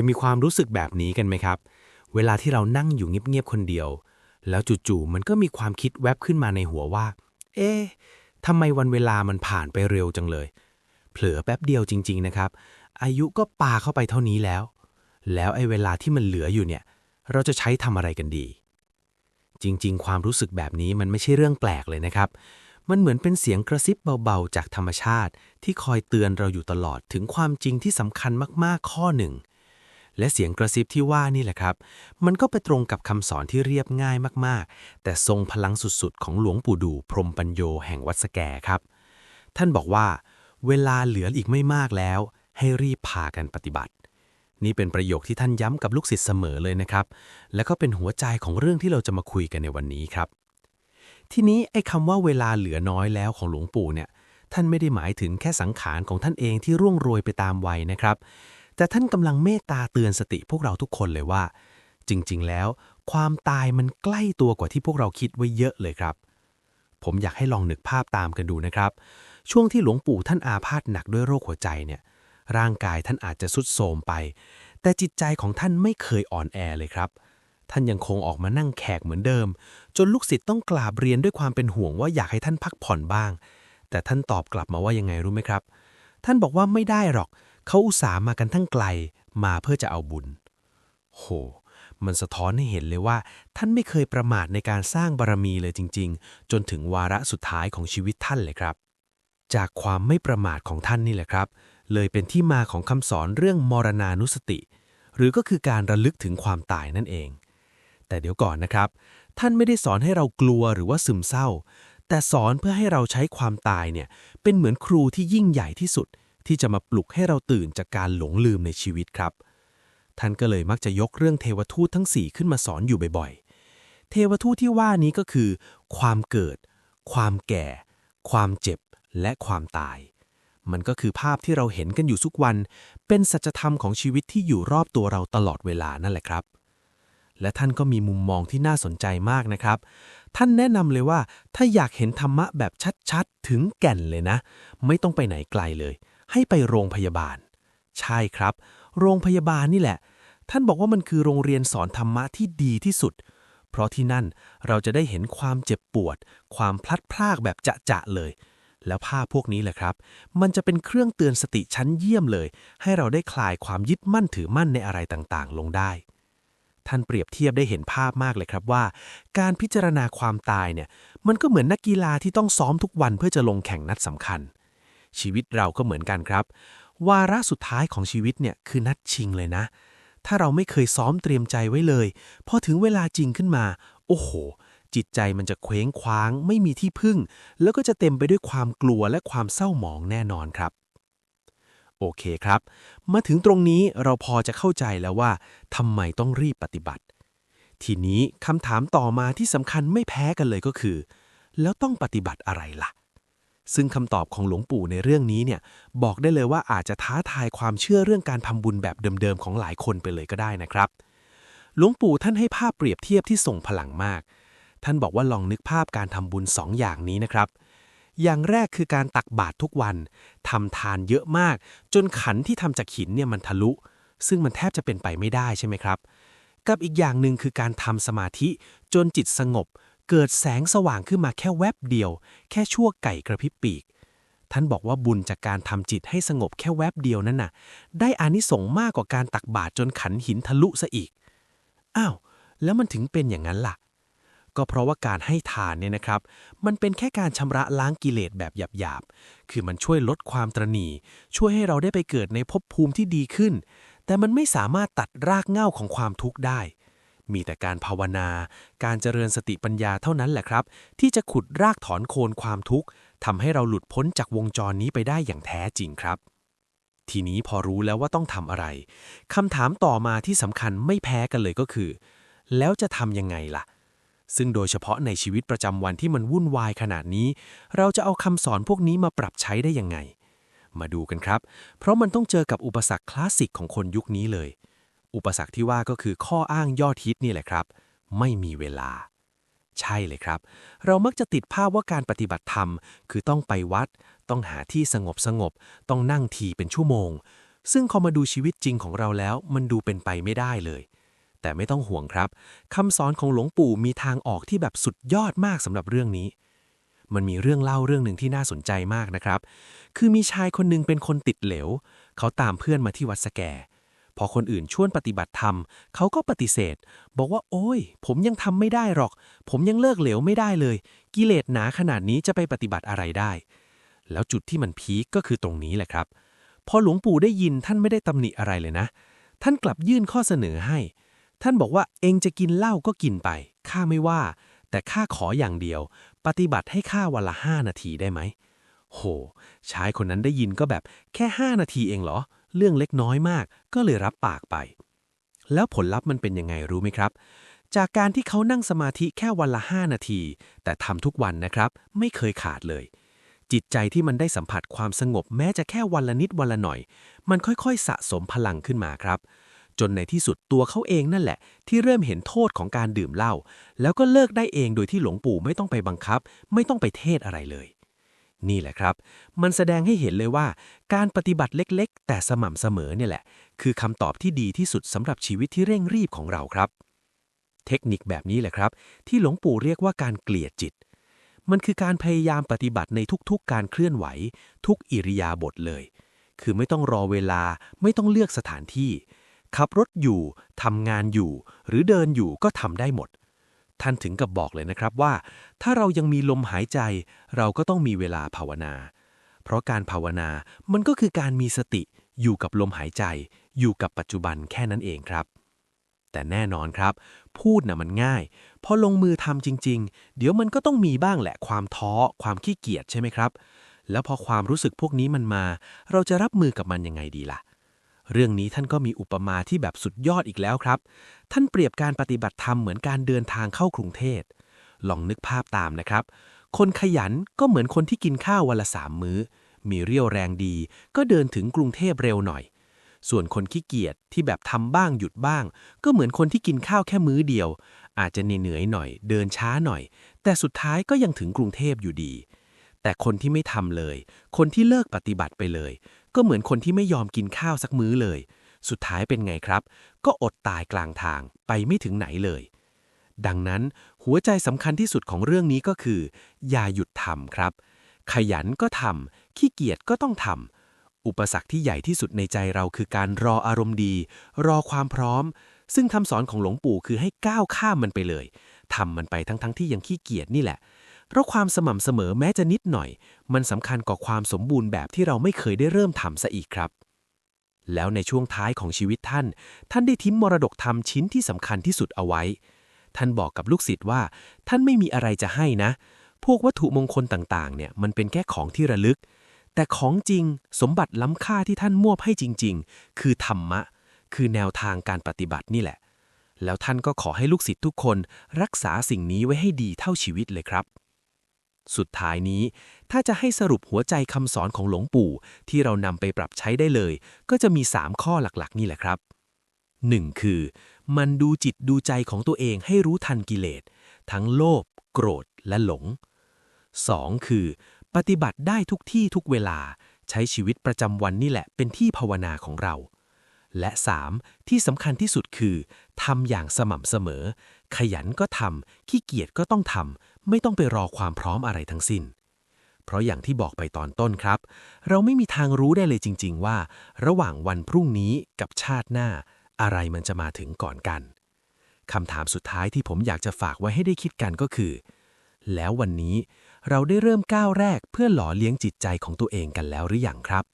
ยมีความรู้สึกแบบนี้กันไหมครับ เวลาที่เรานั่งอยู่เงียบๆคนเดียว แล้วจู่ๆมันก็มีความคิดแวบขึ้นมาในหัวว่า เอ๊ะทำไมวันเวลามันผ่านไปเร็วจังเลย เผลอแป๊บเดียวจริง ๆ นะครับ อายุก็ปาเข้าไปเท่านี้แล้ว แล้วไอ้เวลาที่มันเหลืออยู่เนี่ย เราจะใช้ทำอะไรกันดี จริง ๆ ความรู้สึกแบบนี้มันไม่ใช่เรื่องแปลกเลยนะครับ มันเหมือนเป็นเสียงกระซิบเบาๆ จากธรรมชาติ ที่คอยเตือนเราอยู่ตลอดถึงความจริงที่สำคัญมากๆ ข้อหนึ่ง และเสียงกระซิบที่ว่านี่แหละครับ มันก็ไปตรงกับคำสอนที่เรียบง่ายมากๆ แต่ทรงพลังสุดๆ ของหลวงปู่ดูพรมปัญโยแห่งวัดสแกครับ ท่านบอกว่า เวลาเหลืออีกไม่มากแล้ว ให้รีบพากันปฏิบัติ นี่เป็นประโยคที่ท่านย้ำกับลูกศิษย์เสมอเลยนะครับ และก็เป็นหัวใจของเรื่องที่เราจะมาคุยกันในวันนี้ครับ ทีนี้ไอ้คำว่าเวลาเหลือน้อยแล้วของหลวงปู่เนี่ยท่านไม่ได้หมายถึงแค่สังขารของท่านเองที่ร่วงโรยไปตามวัยนะครับ แต่ท่านกำลังเมตตาเตือนสติพวกเราทุกคนเลยว่า จริงๆ แล้ว ความตายมันใกล้ตัวกว่าที่พวกเราคิดไว้เยอะเลยครับ ผมอยากให้ลองนึกภาพตามกันดูนะครับ ช่วงที่หลวงปู่ท่านอาพาธหนักด้วยโรคหัวใจเนี่ย ร่างกายท่านอาจจะสุดโทมไป แต่จิตใจของท่านไม่เคยอ่อนแอเลยครับ ท่านยังคงออกมานั่งแขกเหมือนเดิม จนลูกศิษย์ต้องกราบเรียนด้วยความเป็นห่วงว่าอยากให้ท่านพักผ่อนบ้าง แต่ท่านตอบกลับมาว่ายังไงรู้ไหมครับ ท่านบอกว่าไม่ได้หรอก เขาอุตส่าห์มากันทั้งไกลมาเพื่อจะเอาบุญ โห มันสะท้อนให้เห็นเลยว่า ท่านไม่เคยประมาทในการสร้างบารมีเลยจริง ๆ จนถึงวาระสุดท้ายของชีวิตท่านเลยครับ จากความไม่ประมาทของท่านนี่แหละครับ เลยเป็นที่มาของคำสอนเรื่องมรณานุสติ หรือก็คือการระลึกถึงความตายนั่นเอง แต่เดี๋ยวก่อนนะครับ ท่านไม่ได้สอนให้เรากลัวหรือว่าซึมเศร้าแต่สอนเพื่อให้เราใช้ความตายเนี่ยเป็นเหมือนครูที่ยิ่งใหญ่ที่สุด ที่จะมาปลุกให้เราตื่นจากการหลงลืมในชีวิตครับ ท่านก็เลยมักจะยกเรื่องเทวทูตทั้ง 4 ขึ้นมาสอนอยู่บ่อยๆ เทวทูตที่ว่านี้ก็คือ ความเกิด ความแก่ ความเจ็บ และความตาย มันก็คือภาพที่เราเห็นกันอยู่ทุกวัน เป็นสัจธรรมของชีวิตที่อยู่รอบตัวเราตลอดเวลานั่นแหละครับและท่านก็มีมุมมองที่น่าสนใจมากนะครับ ท่านแนะนำเลยว่าถ้าอยากเห็นธรรมะแบบชัดๆ ถึงแก่นเลยนะ ไม่ต้องไปไหนไกลเลย ให้ไปโรงพยาบาล ใช่ครับ โรงพยาบาลนี่แหละ ท่านบอกว่ามันคือโรงเรียนสอนธรรมะที่ดีที่สุด เพราะที่นั่นเราจะได้เห็นความเจ็บปวด ความพลัดพรากแบบจะๆเลย แล้วภาพพวกนี้แหละครับ มันจะเป็นเครื่องเตือนสติชั้นเยี่ยมเลย ให้เราได้คลายความยึดมั่นถือมั่นในอะไรต่างๆ ลงได้ท่านเปรียบเทียบได้เห็นภาพมากเลยครับว่า การพิจารณาความตายเนี่ย มันก็เหมือนนักกีฬาที่ต้องซ้อมทุกวันเพื่อจะลงแข่งนัดสำคัญ ชีวิตเราก็เหมือนกันครับ วาระสุดท้ายของชีวิตเนี่ยคือนัดชิงเลยนะ ถ้าเราไม่เคยซ้อมเตรียมใจไว้เลยพอถึงเวลาจริงขึ้นมา โอ้โห จิตใจมันจะเคว้งคว้าง ไม่มีที่พึ่ง แล้วก็จะเต็มไปด้วยความกลัวและความเศร้าหมองแน่นอนครับโอเคครับ มาถึงตรงนี้เราพอจะเข้าใจแล้วว่าทำไมต้องรีบปฏิบัติ ทีนี้คำถามต่อมาที่สำคัญไม่แพ้กันเลยก็คือ แล้วต้องปฏิบัติอะไรล่ะ ซึ่งคำตอบของหลวงปู่ในเรื่องนี้เนี่ยบอกได้เลยว่าอาจจะท้าทายความเชื่อเรื่องการทำบุญแบบเดิมๆของหลายคนไปเลยก็ได้นะครับ หลวงปู่ท่านให้ภาพเปรียบเทียบที่ส่งพลังมาก ท่านบอกว่าลองนึกภาพการทำบุญสองอย่างนี้นะครับ อย่างแรกคือการตักบาตรทุกวันทำทานเยอะมาก จนขันที่ทำจากหินเนี่ยมันทะลุ ซึ่งมันแทบจะเป็นไปไม่ได้ใช่ไหมครับ กับอีกอย่างหนึ่งคือการทำสมาธิจนจิตสงบ เกิดแสงสว่างขึ้นมาแค่แวบเดียว แค่ชั่วไก่กระพริบปีก ท่านบอกว่าบุญจากการทำจิตให้สงบแค่แวบเดียวนั่นน่ะ ได้อานิสงส์มากกว่าการตักบาตรจนขันหินทะลุซะอีก อ้าว แล้วมันถึงเป็นอย่างนั้นล่ะ ก็เพราะว่าการให้ทานเนี่ยนะครับ มันเป็นแค่การชำระล้างกิเลสแบบหยาบๆ คือมันช่วยลดความตรณีช่วยให้เราได้ไปเกิดในภพภูมิที่ดีขึ้น แต่มันไม่สามารถตัดรากเหง้าของความทุกข์ได้ มีแต่การภาวนา การเจริญสติปัญญาเท่านั้นแหละครับ ที่จะขุดรากถอนโคนความทุกข์ทำให้เราหลุดพ้นจากวงจรนี้ไปได้อย่างแท้จริงครับ ทีนี้พอรู้แล้วว่าต้องทำอะไรคำถามต่อมาที่สำคัญไม่แพ้กันเลยก็คือ แล้วจะทำยังไงล่ะ ซึ่งโดยเฉพาะในชีวิตประจำวันที่มันวุ่นวายขนาดนี้ เราจะเอาคำสอนพวกนี้มาปรับใช้ได้ยังไง มาดูกันครับ เพราะมันต้องเจอกับอุปสรรคคลาสสิกของคนยุคนี้เลย อุปสรรคที่ว่าก็คือข้ออ้างยอดฮิตนี่แหละครับ ไม่มีเวลา ใช่เลยครับ เรามักจะติดภาพว่าการปฏิบัติธรรม คือต้องไปวัด ต้องหาที่สงบสงบ ต้องนั่งทีเป็นชั่วโมง ซึ่งพอมาดูชีวิตจริงของเราแล้ว มันดูเป็นไปไม่ได้เลย แต่ไม่ต้องห่วงครับคำสอนของหลวงปู่มีทางออกที่แบบสุดยอดมากสำหรับเรื่องนี้มันมีเรื่องเล่าเรื่องหนึ่งที่น่าสนใจมากนะครับ คือมีชายคนหนึ่งเป็นคนติดเหลว เขาตามเพื่อนมาที่วัดสแก พอคนอื่นชวนปฏิบัติธรรมเขาก็ปฏิเสธ บอกว่าโอ้ย ผมยังทำไม่ได้หรอก ผมยังเลิกเหลวไม่ได้เลย กิเลสหนาขนาดนี้จะไปปฏิบัติอะไรได้ แล้วจุดที่มันพีคก็คือตรงนี้แหละครับ พอหลวงปู่ได้ยินท่านไม่ได้ตำหนิอะไรเลยนะ ท่านกลับยื่นข้อเสนอให้ ท่านบอกว่าเองจะกินเหล้าก็กินไปข้าไม่ว่า แต่ข้าขออย่างเดียว ปฏิบัติให้ข้าวันละห้านาทีได้ไหมโหชายคนนั้นได้ยินก็แบบแค่ห้านาทีเองเหรอ เรื่องเล็กน้อยมาก ก็เลยรับปากไป แล้วผลลัพธ์มันเป็นยังไงรู้ไหมครับ จากการที่เขานั่งสมาธิแค่วันละห้านาที แต่ทำทุกวันนะครับ ไม่เคยขาดเลย จิตใจที่มันได้สัมผัสความสงบแม้จะแค่วันละนิดวันละหน่อย มันค่อยๆ สะสมพลังขึ้นมาครับจนในที่สุดตัวเขาเองนั่นแหละ ที่เริ่มเห็นโทษของการดื่มเหล้าแล้วก็เลิกได้เองโดยที่หลวงปู่ไม่ต้องไปบังคับ ไม่ต้องไปเทศอะไรเลย นี่แหละครับ มันแสดงให้เห็นเลยว่า การปฏิบัติเล็กๆ แต่สม่ำเสมอเนี่ยแหละ คือคำตอบที่ดีที่สุดสำหรับชีวิตที่เร่งรีบของเราครับ เทคนิคแบบนี้แหละครับ ที่หลวงปู่เรียกว่าการเกลี่ยจิต มันคือการพยายามปฏิบัติในทุกๆ การเคลื่อนไหว ทุกอิริยาบถเลย คือไม่ต้องรอเวลาไม่ต้องเลือกสถานที่ ขับรถอยู่ทำงานอยู่ หรือเดินอยู่ก็ทำได้หมด ท่านถึงกับบอกเลยนะครับว่า ถ้าเรายังมีลมหายใจ เราก็ต้องมีเวลาภาวนา เพราะการภาวนามันก็คือการมีสติอยู่กับลมหายใจ อยู่กับปัจจุบันแค่นั้นเองครับ แต่แน่นอนครับ พูดน่ะมันง่าย พอลงมือทำจริง ๆ เดี๋ยวมันก็ต้องมีบ้างแหละความท้อ ความขี้เกียจใช่ไหมครับ แล้วพอความรู้สึกพวกนี้มันมา เราจะรับมือกับมันยังไงดีล่ะ เรื่องนี้ท่านก็มีอุปมาที่แบบสุดยอดอีกแล้วครับ ท่านเปรียบการปฏิบัติธรรมเหมือนการเดินทางเข้ากรุงเทพลองนึกภาพตามนะครับ คนขยันก็เหมือนคนที่กินข้าววันละสามมื้อ มีเรี่ยวแรงดี ก็เดินถึงกรุงเทพเร็วหน่อย ส่วนคนขี้เกียจที่แบบทำบ้างหยุดบ้าง ก็เหมือนคนที่กินข้าวแค่มื้อเดียว อาจจะเหนื่อยหน่อย เดินช้าหน่อย แต่สุดท้ายก็ยังถึงกรุงเทพอยู่ดีแต่คนที่ไม่ทำเลย คนที่เลิกปฏิบัติไปเลย ก็เหมือนคนที่ไม่ยอมกินข้าวสักมื้อเลย สุดท้ายเป็นไงครับ ก็อดตายกลางทางไปไม่ถึงไหนเลย ดังนั้นหัวใจสำคัญที่สุดของเรื่องนี้ก็คือ อย่าหยุดทำครับ ขยันก็ทำขี้เกียจก็ต้องทำอุปสรรคที่ใหญ่ที่สุดในใจเราคือการรออารมณ์ดี รอความพร้อม ซึ่งคำสอนของหลวงปู่คือให้ก้าวข้ามมันไปเลยทำมันไปทั้งๆทที่ยังขี้เกียจนี่แหละ เพราะความสม่ำเสมอแม้จะนิดหน่อย มันสำคัญกว่าความสมบูรณ์แบบที่เราไม่เคยได้เริ่มทำซะอีกครับ แล้วในช่วงท้ายของชีวิตท่าน ท่านได้ทิ้งมรดกธรรมชิ้นที่สำคัญที่สุดเอาไว้ ท่านบอกกับลูกศิษย์ว่า ท่านไม่มีอะไรจะให้นะ พวกวัตถุมงคลต่างๆ เนี่ยมันเป็นแค่ของที่ระลึก แต่ของจริงสมบัติล้ำค่าที่ท่านมอบให้จริง ๆ คือธรรมะ คือแนวทางการปฏิบัตินี่แหละ แล้วท่านก็ขอให้ลูกศิษย์ทุกคน รักษาสิ่งนี้ไว้ให้ดีเท่าชีวิตเลยครับ สุดท้ายนี้ ถ้าจะให้สรุปหัวใจคำสอนของหลวงปู่ ที่เรานำไปปรับใช้ได้เลย ก็จะมี 3 ข้อหลักๆ นี่แหละครับ 1. คือ มันดูจิตดูใจของตัวเองให้รู้ทันกิเลส ทั้งโลภโกรธและหลง 2. คือ ปฏิบัติได้ทุกที่ทุกเวลา ใช้ชีวิตประจำวันนี่แหละเป็นที่ภาวนาของเรา และ 3. ที่สำคัญที่สุดคือทำอย่างสม่ำเสมอ ขยันก็ทำขี้เกียจก็ต้องทำ ไม่ต้องไปรอความพร้อมอะไรทั้งสิ้น เพราะอย่างที่บอกไปตอนต้นครับ เราไม่มีทางรู้ได้เลยจริง ๆ ว่า ระหว่างวันพรุ่งนี้กับชาติหน้า อะไรมันจะมาถึงก่อนกันคำถามสุดท้ายที่ผมอยากจะฝากไว้ให้ได้คิดกันก็คือ แล้ววันนี้เราได้เริ่มก้าวแรกเพื่อหล่อเลี้ยงจิตใจของตัวเองกันแล้วหรือยังครับ